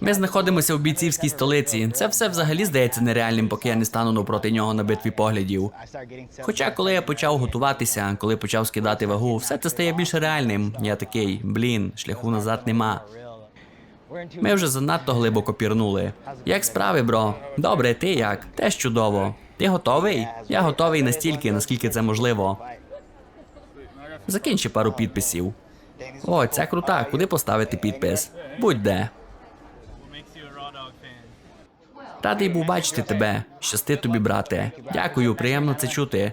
Ми знаходимося в бійцівській столиці. Це все взагалі здається нереальним, поки я не стану навпроти нього на битві поглядів. Хоча, коли я почав готуватися, коли почав скидати вагу, все це стає більш реальним. Я такий, блін, шляху назад нема. Ми вже занадто глибоко пірнули. Як справи, бро? Добре, ти як? Теж чудово. Ти готовий? Я готовий настільки, наскільки це можливо. Закинь ще пару підписів. О, ця крута. Куди поставити підпис? Будь-де. makes Радий був бачити тебе. Щасти тобі, брате. Дякую, приємно це чути.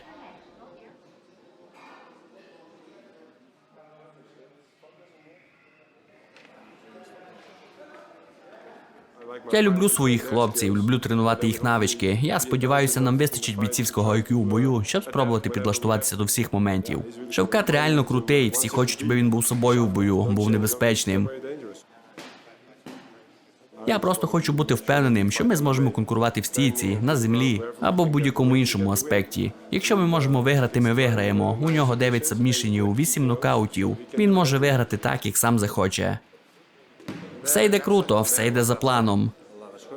Я люблю своїх хлопців, люблю тренувати їх навички. Я сподіваюся, нам вистачить бійцівського IQ у бою, щоб спробувати підлаштуватися до всіх моментів. Шевкат реально крутий, всі хочуть, аби він був собою в бою, був небезпечним. Я просто хочу бути впевненим, що ми зможемо конкурувати в стійці, на землі або в будь-якому іншому аспекті. Якщо ми можемо виграти, ми виграємо. У нього 9 сабмішенів, 8 нокаутів. Він може виграти так, як сам захоче. Все йде круто, все йде за планом.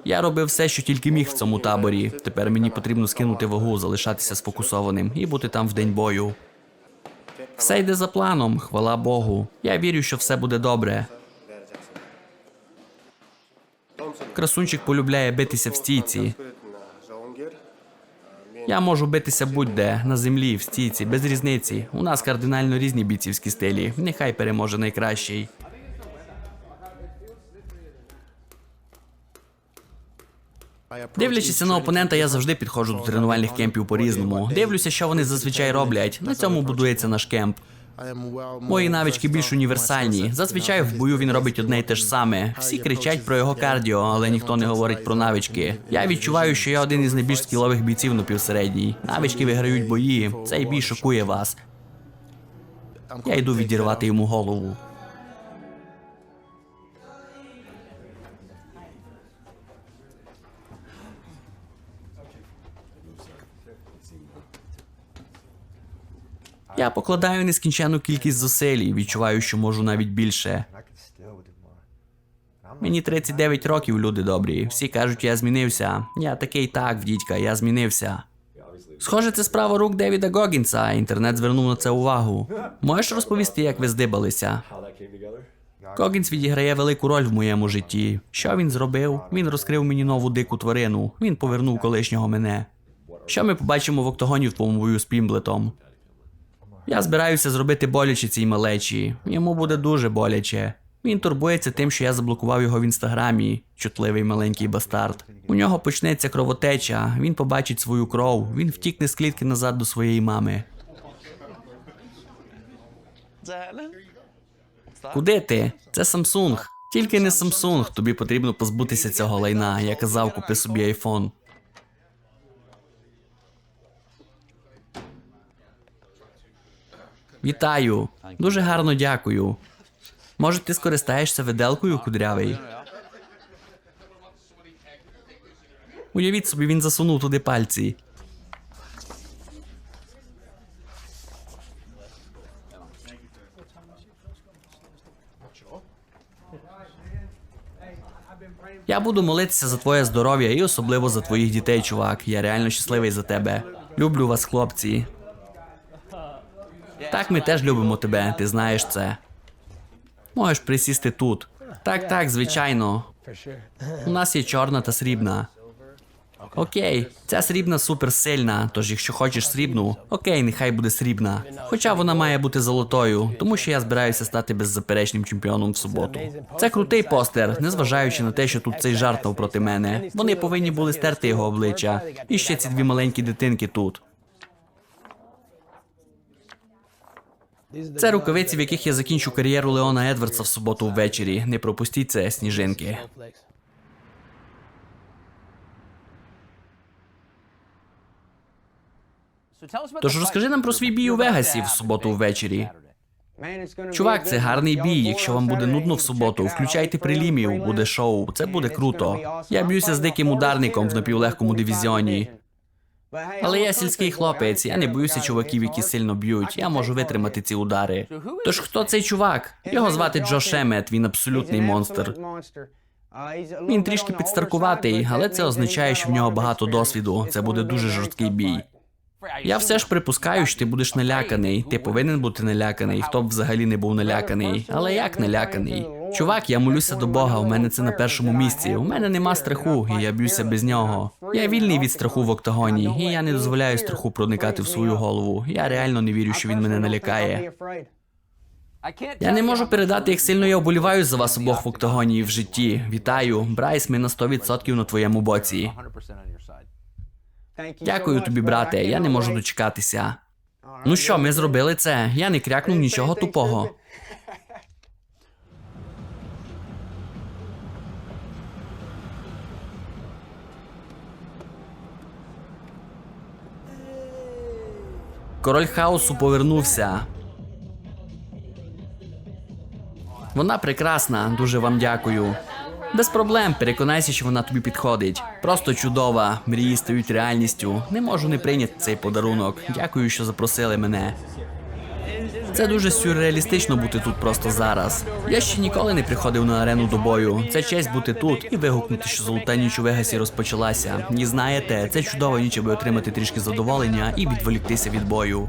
Я робив все, що тільки міг в цьому таборі. Тепер мені потрібно скинути вагу, залишатися сфокусованим і бути там в день бою. Все йде за планом, хвала Богу. Я вірю, що все буде добре. Красунчик полюбляє битися в стійці. Я можу битися будь-де, на землі, в стійці, без різниці. У нас кардинально різні бійцівські стилі. Нехай переможе найкращий. Дивлячись на опонента, я завжди підходжу до тренувальних кемпів по-різному. Дивлюся, що вони зазвичай роблять. На цьому будується наш кемп. Мої навички більш універсальні. Зазвичай в бою він робить одне й те ж саме. Всі кричать про його кардіо, але ніхто не говорить про навички. Я відчуваю, що я один із найбільш скілових бійців на півсередній. Навички виграють бої. Цей бій шокує вас. Я йду відірвати йому голову. Я покладаю нескінченну кількість зусиль і відчуваю, що можу навіть більше. Мені 39 років, люди добрі. Всі кажуть, я змінився. Я такий так, дідька, я змінився. Схоже, це справа рук Девіда Гогінса. Інтернет звернув на це увагу. Можеш розповісти, як ви здибалися? Когінс відіграє велику роль в моєму житті. Що він зробив? Він розкрив мені нову дику тварину. Він повернув колишнього мене. Що ми побачимо в октагоні в твоєму бою з Пімблетом? Я збираюся зробити боляче цій малечі. Йому буде дуже боляче. Він турбується тим, що я заблокував його в інстаграмі, чутливий маленький бастард. У нього почнеться кровотеча, він побачить свою кров, він втікне з клітки назад до своєї мами. Куди ти? Це Samsung. Тільки не Samsung, тобі потрібно позбутися цього лайна. Я казав, купи собі айфон. Вітаю. Дуже гарно дякую. Може, ти скористаєшся виделкою, кудрявий? Уявіть собі, він засунув туди пальці. Я буду молитися за твоє здоров'я і особливо за твоїх дітей, чувак. Я реально щасливий за тебе. Люблю вас, хлопці. Так, ми теж любимо тебе, ти знаєш це. Можеш присісти тут. Так, так, звичайно. У нас є чорна та срібна. Окей, ця срібна суперсильна, тож якщо хочеш срібну, окей, нехай буде срібна. Хоча вона має бути золотою, тому що я збираюся стати беззаперечним чемпіоном в суботу. Це крутий постер, незважаючи на те, що тут цей жарт навпроти мене. Вони повинні були стерти його обличчя. І ще ці дві маленькі дитинки тут. Це рукавиці, в яких я закінчу кар'єру Леона Едвардса в суботу ввечері. Не пропустіть це, сніжинки. Тож розкажи нам про свій бій у Вегасі в суботу ввечері. Чувак, це гарний бій. Якщо вам буде нудно в суботу, включайте прилімів, буде шоу. Це буде круто. Я б'юся з диким ударником в напівлегкому дивізіоні. Але я сільський хлопець, я не боюся чуваків, які сильно б'ють. Я можу витримати ці удари. Тож хто цей чувак? Його звати Джо Шемет, він абсолютний монстр. Він трішки підстаркуватий, але це означає, що в нього багато досвіду. Це буде дуже жорсткий бій. Я все ж припускаю, що ти будеш наляканий. Ти повинен бути наляканий. Хто б взагалі не був наляканий. Але як наляканий? Чувак, я молюся до Бога. У мене це на першому місці. У мене нема страху, і я б'юся без нього. Я вільний від страху в октагоні, і я не дозволяю страху проникати в свою голову. Я реально не вірю, що він мене налякає. Я не можу передати, як сильно я оболіваю за вас обох в октагоні і в житті. Вітаю, Брайс, ми на 100% на твоєму боці. Дякую тобі, брате. Я не можу дочекатися. Ну що, ми зробили це. Я не крякнув нічого тупого. Король хаосу повернувся. Вона прекрасна, дуже вам дякую. Без проблем, переконайся, що вона тобі підходить. Просто чудова. Мрії стають реальністю. Не можу не прийняти цей подарунок. Дякую, що запросили мене. Це дуже сюрреалістично бути тут просто зараз. Я ще ніколи не приходив на арену до бою. Це честь бути тут і вигукнути, що золота ніч у Вегасі розпочалася. І знаєте, це чудова ніч, аби отримати трішки задоволення і відволіктися від бою.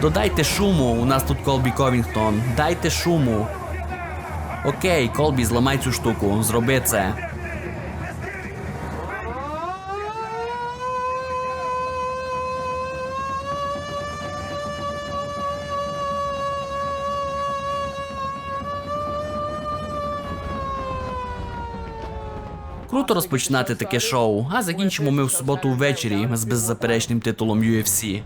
Додайте шуму, у нас тут Колбі Ковінгтон. Дайте шуму. Окей, Колбі, зламай цю штуку, зроби це. Круто розпочинати таке шоу, а закінчимо ми в суботу ввечері з беззаперечним титулом UFC.